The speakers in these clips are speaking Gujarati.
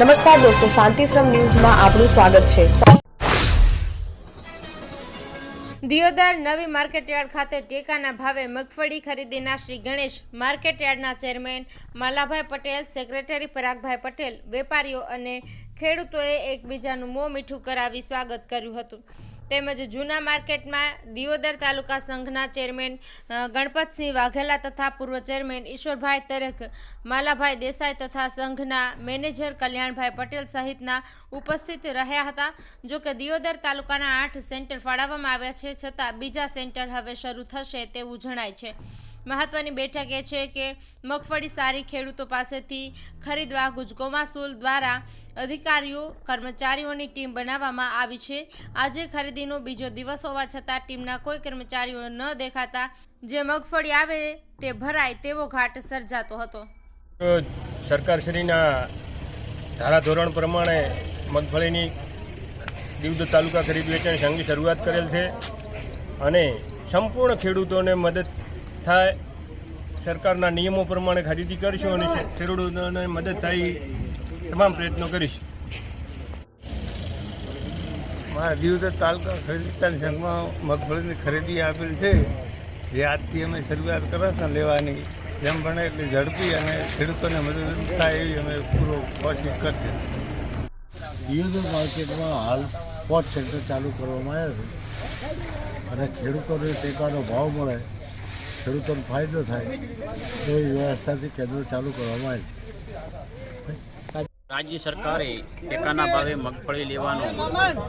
નમસ્કાર દોસ્તો, શાંતિશ્રમ ન્યૂઝમાં આપનું સ્વાગત છે. દિયોદર નવી માર્કેટયાર્ડ ખાતે ટેકાના ભાવે મગફળી ખરીદીના શ્રી ગણેશ માર્કેટયાર્ડના ચેરમેન માલાભાઈ પટેલ, સેક્રેટરી પરાગભાઈ પટેલ, વેપારીઓ અને ખેડૂતોએ એકબીજાનું મોં મીઠું કરાવી સ્વાગત કર્યું હતું. તેમજ જૂના માર્કેટમાં દિયોદર તાલુકા સંઘના ચેરમેન ગણપતસિંહ વાઘેલા તથા પૂર્વ ચેરમેન ઈશ્વરભાઈ તરેખ, માલાભાઈ દેસાઈ તથા સંઘના મેનેજર કલ્યાણભાઈ પટેલ સહિતના ઉપસ્થિત રહ્યા હતા. જો કે દિયોદર તાલુકાના આઠ સેન્ટર ફાળવવામાં આવ્યા છે છતાં બીજા સેન્ટર હવે શરૂ થશે તેવું જણાય છે. મહત્વની બેઠક એ છે કે મગફળી સારી ખેડૂતો પાસેથી ખરીદવા ગુજકોમાસુલ દ્વારા અધિકારીઓ, કર્મચારીઓની ટીમ બનાવવામાં આવી છે. આજે ખરીદીનો બીજો દિવસ હોવા છતાં ટીમના કોઈ કર્મચારીઓ ન દેખાતા જે મગફળી આવે તે ભરાય તેવો ઘાટ સર્જાતો હતો. સરકારશ્રીના ધારાધોરણ પ્રમાણે મગફળીની દીવદ તાલુકા ખરીદ વેચાણ સંઘની શરૂઆત કરેલ છે અને સંપૂર્ણ ખેડૂતોને મદદ થાય. સરકારના નિયમો પ્રમાણે ખરીદી કરીશું અને ખેડૂતોને મદદ થાય તમામ પ્રયત્નો કરીશું. મારા દિવસે તાલુકા ખરીદતા સંઘમાં મગફળીની ખરીદી આપેલ છે. જે આજથી અમે શરૂઆત કરે છે લેવાની. જેમ બને એટલી ઝડપી અને ખેડૂતોને મદદ થાય એવી અમે પૂરો કોશિશ કરશે. દિયોદર માર્કેટમાં હાલ પોચ સેન્ટર ચાલુ કરવામાં આવ્યા છે. અને ખેડૂતોને ટેકાનો ભાવ મળે. ખેડૂતોને ફાયદો થાય એવી વ્યવસ્થાથી કેન્દ્ર ચાલુ કરવામાં આવી. રાજ્ય સરકારે ટેકાના ભાવે મગફળી લેવાનું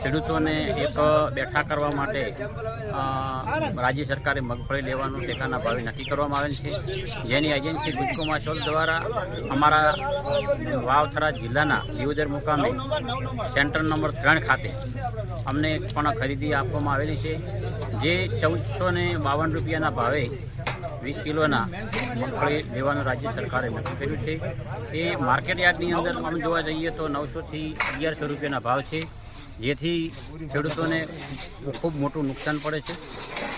ખેડૂતોને એક બેઠા કરવા માટે રાજ્ય સરકારે મગફળી લેવાનું ટેકાના ભાવે નક્કી કરવામાં આવેલ છે. જેની એજન્સી ગુજકોમા સોલ દ્વારા અમારા વાવથરા જિલ્લાના દિયોદર મુકામે સેન્ટર નંબર ત્રણ ખાતે અમને પણ ખરીદી આપવામાં આવેલી છે. જે ચૌદસો બાવન રૂપિયાના ભાવે વીસ કિલોના મગફળી લેવાનું રાજ્ય સરકારે નક્કી કર્યું છે. એ માર્કેટ યાર્ડની અંદર આમ જોવા જઈએ તો નવસોથી અગિયારસો રૂપિયાના ભાવ છે, જેથી ખેડૂતોને ખૂબ મોટું નુકસાન પડે છે.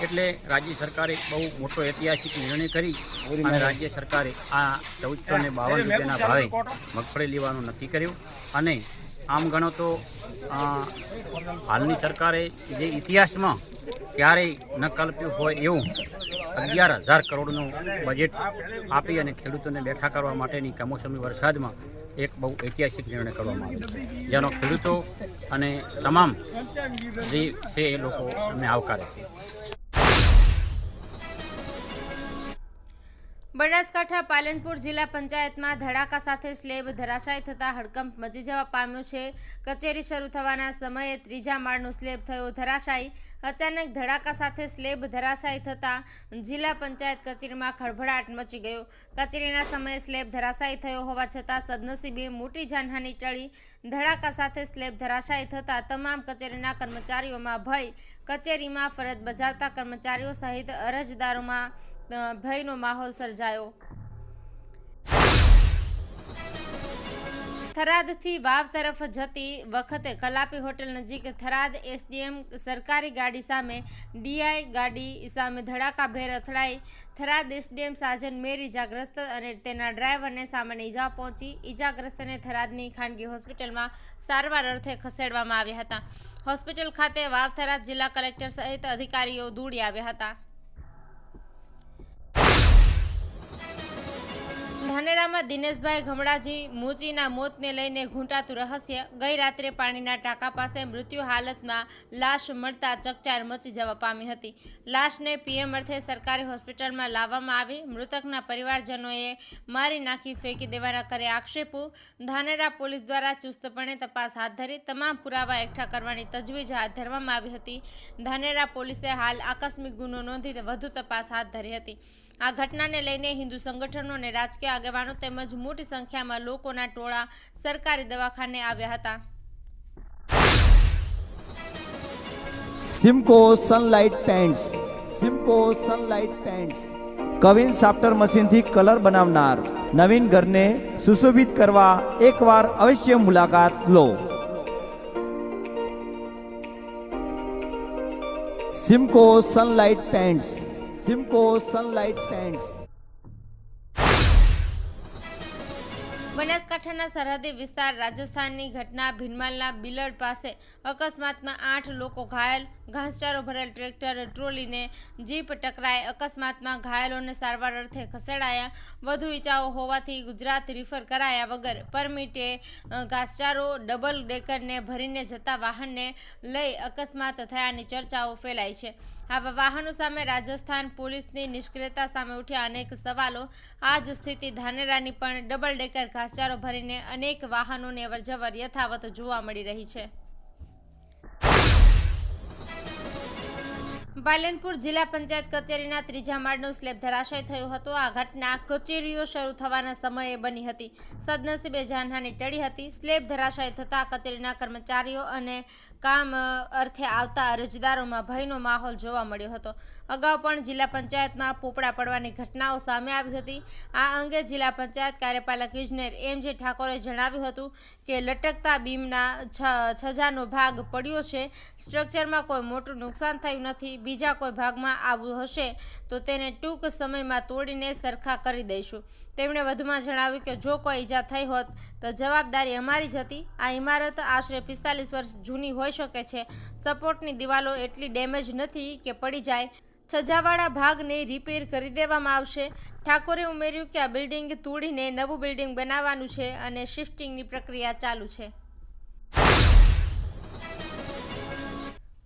એટલે રાજ્ય સરકારે બહુ મોટો ઐતિહાસિક નિર્ણય કરી અને રાજ્ય સરકારે આ ચૌદસો ને બાવન રૂપિયાના ભાવે મગફળી લેવાનું નક્કી કર્યું. અને આમ ગણો તો હાલની સરકારે જે ઇતિહાસમાં ક્યારેય ન કલ્પ્યું હોય એવું અગિયાર હજાર કરોડનું બજેટ આપી અને ખેડૂતોને બેઠા કરવા માટેની કમોસમી વરસાદમાં એક બહુ ઐતિહાસિક નિર્ણય કરવામાં આવ્યો જેનો ખેડૂતો અને તમામ જે છે એ લોકો અમને આવકારે છે. બનાસકાંઠા પાલનપુર જિલ્લા પંચાયતમાં ધડાકા સાથે સ્લેબ ધરાશાય થતાં હડકંપ મચી જવા પામ્યો છે. કચેરી શરૂ થવાના સમયે ત્રીજા માળનો સ્લેબ થયો ધરાશાયી. અચાનક ધડાકા સાથે સ્લેબ ધરાશાય થતાં જિલ્લા પંચાયત કચેરીમાં ખળભળાટ મચી ગયો. કચેરીના સમયે સ્લેબ ધરાશાય થયો હોવા છતાં સદનસીબે મોટી જાનહાની ટળી. ધડાકા સાથે સ્લેબ ધરાશાય થતાં તમામ કચેરીના કર્મચારીઓમાં ભય. કચેરીમાં ફરજ બજાવતા કર્મચારીઓ સહિત અરજદારોમાં ભયનો માહોલ સર્જાયો. થરાદથી વાવ તરફ જતી વખતે કલાપી હોટેલ નજીક થરાદ એસડીએમ સરકારી ગાડી સામે ડીઆઈ ગાડી સામે ધડાકાભેર અથડાઈ. થરાદ એસડીએમ સાજન મેર ઇજાગ્રસ્ત અને તેના ડ્રાઈવરને સામાન્ય ઈજા પહોંચી. ઈજાગ્રસ્તને થરાદની ખાનગી હોસ્પિટલમાં સારવાર અર્થે ખસેડવામાં આવ્યા હતા. હોસ્પિટલ ખાતે વાવ થરાદ જિલ્લા કલેક્ટર સહિત અધિકારીઓ દોડી આવ્યા હતા. ધાનેરામાં દિનેશભાઈ ગમડાજી મૂચીના મોતને લઈને ઘૂંટાતું રહસ્ય. ગઈ રાત્રે પાણીના ટાંકા પાસે મૃત્યુ હાલતમાં લાશ મળતા ચકચાર મચી જવા પામી હતી. લાશને પીએમ અર્થે સરકારી હોસ્પિટલમાં લાવવામાં આવી. મૃતકના પરિવારજનોએ મારી નાખી ફેંકી દેવાના કરે આક્ષેપો. ધાનેરા પોલીસ દ્વારા ચુસ્તપણે તપાસ હાથ ધરી. તમામ પુરાવા એકઠા કરવાની તજવીજ હાથ ધરવામાં આવી હતી. ધાનેરા પોલીસે હાલ આકસ્મિક ગુનો નોંધી વધુ તપાસ હાથ ધરી હતી. આ ઘટનાને લઈને હિન્દુ સંગઠનો અને રાજકીય આગેવાનો તેમજ મોટી સંખ્યામાં લોકોના ટોળા સરકારી દવાખાને આવ્યા હતા. Simco sunlight paints Simco sunlight paints queen સાફ્ટર મશીનથી કલર બનાવનાર નવીન ઘરને સુશોભિત કરવા એકવાર અવશ્ય મુલાકાત લો. Simco sunlight paints Simco sunlight paints બનાસકાંઠાના સરહદી વિસ્તાર રાજસ્થાનની ઘટના ભીનમાલના બિલડ પાસે અકસ્માતમાં આઠ લોકો ઘાયલ ઘાસચારો ભરેલ ટ્રેક્ટર, ટ્રોલીને જીપ ટકરાય અકસ્માતમાં ઘાયલોને સારવાર અર્થે ખસેડાયા. વધુ ઇજાઓ હોવાથી ગુજરાત રિફર કરાયા વગર પરમિટે ઘાસચારો ડબલ ડેકરને ભરીને જતા વાહનને લઈ અકસ્માત થયાની ચર્ચાઓ ફેલાઈ છે. આવા વાહનો સામે રાજસ્થાન પોલીસની નિષ્ક્રિયતા સામે ઉઠ્યા અનેક સવાલો. આ જ સ્થિતિ ધાનેરાની પણ ડબલ ડેકર ઘાસચારો ભરીને અનેક વાહનોની અવરજવર યથાવત જોવા મળી રહી છે. પાલનપુર જિલ્લા પંચાયત કચેરીના ત્રીજા માળનો સ્લેબ ધરાશય થયો હતો. આ ઘટના કચેરીઓ શરૂ થવાના સમયે બની હતી. સદનસીબે જાનહાની ટળી હતી. સ્લેબ ધરાશય થતાં કચેરીના કર્મચારીઓ અને કામ અર્થે આવતા અરજદારોમાં ભયનો માહોલ જોવા મળ્યો હતો. અગાઉ પણ જિલ્લા પંચાયતમાં પોપડા પડવાની ઘટનાઓ સામે આવી હતી. આ અંગે જિલ્લા પંચાયત કાર્યપાલક ઇજનેર એમ જે ઠાકોરે જણાવ્યું હતું કે લટકતા બીમના છજાનો ભાગ પડ્યો છે. સ્ટ્રક્ચરમાં કોઈ મોટું નુકસાન થયું નથી. બીજા કોઈ ભાગમાં આવું હશે તો તેને ટૂંક સમયમાં તોડીને સરખા કરી દઈશું. તેમણે વધુમાં જણાવ્યું કે જો કોઈ ઈજા થઈ હોત તો જવાબદારી અમારી જ હતી. આ ઇમારત આશરે પિસ્તાલીસ વર્ષ જૂની હોઈ શકે છે. સપોર્ટની દિવાલો એટલી ડેમેજ નથી કે પડી જાય. છજાવાળા ભાગને રિપેર કરી દેવામાં આવશે. ઠાકોરે ઉમેર્યું કે આ બિલ્ડિંગ તોડીને નવું બિલ્ડિંગ બનાવવાનું છે અને શિફ્ટિંગની પ્રક્રિયા ચાલુ છે.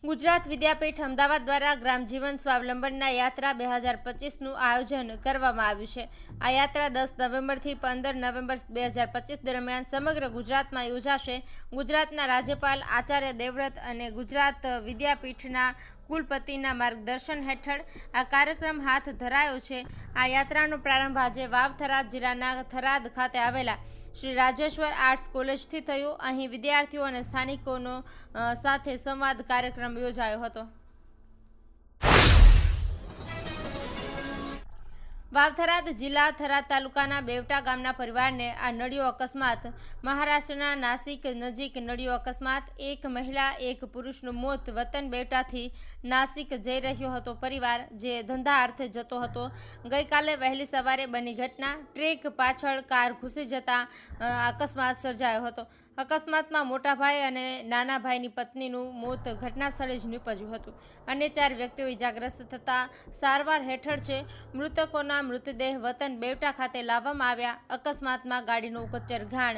ગુજરાત વિદ્યાપીઠ અમદાવાદ દ્વારા ગ્રામજીવન સ્વાવલંબનના યાત્રા બે હજાર પચીસનું આયોજન કરવામાં આવ્યું છે. આ યાત્રા દસ નવેમ્બરથી પંદર નવેમ્બર બે હજાર પચીસ દરમિયાન સમગ્ર ગુજરાતમાં યોજાશે. ગુજરાતના રાજ્યપાલ આચાર્ય દેવવ્રત અને ગુજરાત વિદ્યાપીઠના કુલપતિના માર્ગદર્શન હેઠળ આ કાર્યક્રમ હાથ ધરાયો છે. આ યાત્રાનો પ્રારંભ આજે વાવ થરાદ જિલ્લાના થરાદ ખાતે આવેલા શ્રી રાજેશ્વર આર્ટ્સ કોલેજથી થયો. અહીં વિદ્યાર્થીઓ અને સ્થાનિકોનો સાથે સંવાદ કાર્યક્રમ યોજાયો હતો. વાવથરાદ જિલ્લા થરાદ તાલુકાના બેવટા ગામના પરિવારને આ નડિયો અકસ્માત. મહારાષ્ટ્રના નાસિક નજીક નડિયો અકસ્માત. એક મહિલા, એક પુરુષનું મોત વતન બેવટાથી નાસિક જઈ રહ્યો હતો પરિવાર, જે ધંધા અર્થે જતો હતો. ગઈકાલે વહેલી સવારે બની ઘટના. ટ્રેક પાછળ કાર ઘૂસી જતા અકસ્માત સર્જાયો હતો. અકસ્માતમાં મોટા ભાઈ અને નાના ભાઈની પત્નીનું મોત ઘટના સ્થળે જ નીપજ્યું હતું. અન્ય ચાર વ્યક્તિઓ ઇજાગ્રસ્ત થતાં સારવાર હેઠળ છે. મૃતકોના મૃતદેહ વતન બેવટા ખાતે લાવવામાં આવ્યા. અકસ્માતમાં ગાડીનું કચ્ચર ઘાણ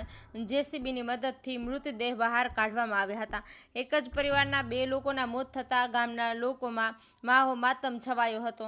જેસીબીની મદદથી મૃતદેહ બહાર કાઢવામાં આવ્યા હતા. એક જ પરિવારના બે લોકોના મોત થતાં ગામના લોકોમાં માહો માતમ છવાયો હતો.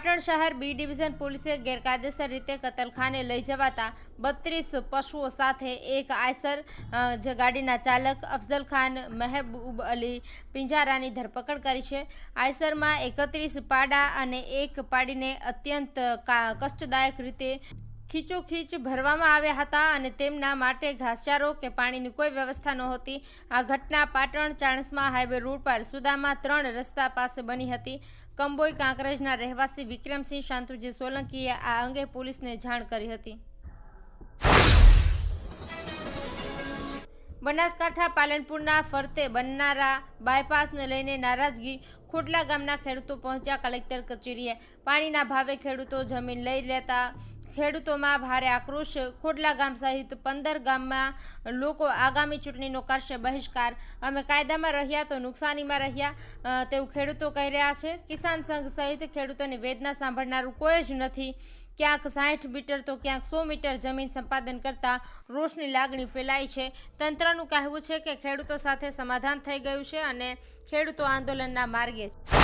પાટણ શહેર બી ડિવિઝન પોલીસે ગેરકાયદેસર રીતે કતલખાને લઈ જવાતા બત્રીસ પશુઓ સાથે એક આયસર જે ગાડીના ચાલક અફઝલ ખાન, મહેબૂબ અલી પિંજારાની ધરપકડ કરી છે. આયસરમાં એકત્રીસ પાડા અને એક પાડીને અત્યંત કષ્ટદાયક રીતે ખીચોખીચ ભરવામાં આવ્યા હતા અને તેમના માટે ઘાસચારો કે પાણીની કોઈ વ્યવસ્થા નહોતી. આ ઘટના પાટણ ચાણસમાં હાઈવે રોડ પર સુદામા ત્રણ રસ્તા પાસે બની હતી. કંબોઈ કાંકરેજના રહેવાસી વિક્રમસિંહ શાંતુજી સોલંકીએ આ અંગે પોલીસને જાણ કરી હતી. બનાસકાંઠા પાલનપુરના ફરતે બનનારા બાયપાસને લઈને નારાજગી ખોટલા ગામના ખેડૂતો પહોંચ્યા કલેક્ટર કચેરીએ. પાણીના ભાવે ખેડૂતો જમીન લઈ લેતા ખેડૂતોમાં ભારે આક્રોશ. ખોડલા ગામ સહિત પંદર ગામમાં લોકો આગામી ચૂંટણીનો કરશે બહિષ્કાર. અમે કાયદામાં રહ્યા તો નુકસાનીમાં રહ્યા તેવું ખેડૂતો કહી રહ્યા છે. કિસાન સંઘ સહિત ખેડૂતોની વેદના સાંભળનારું કોઈ જ નથી. ક્યાંક સાઠ મીટર તો ક્યાંક સો મીટર જમીન સંપાદન કરતા રોષની લાગણી ફેલાઈ છે. તંત્રનું કહેવું છે કે ખેડૂતો સાથે સમાધાન થઈ ગયું છે અને ખેડૂતો આંદોલનના માર્ગે છે.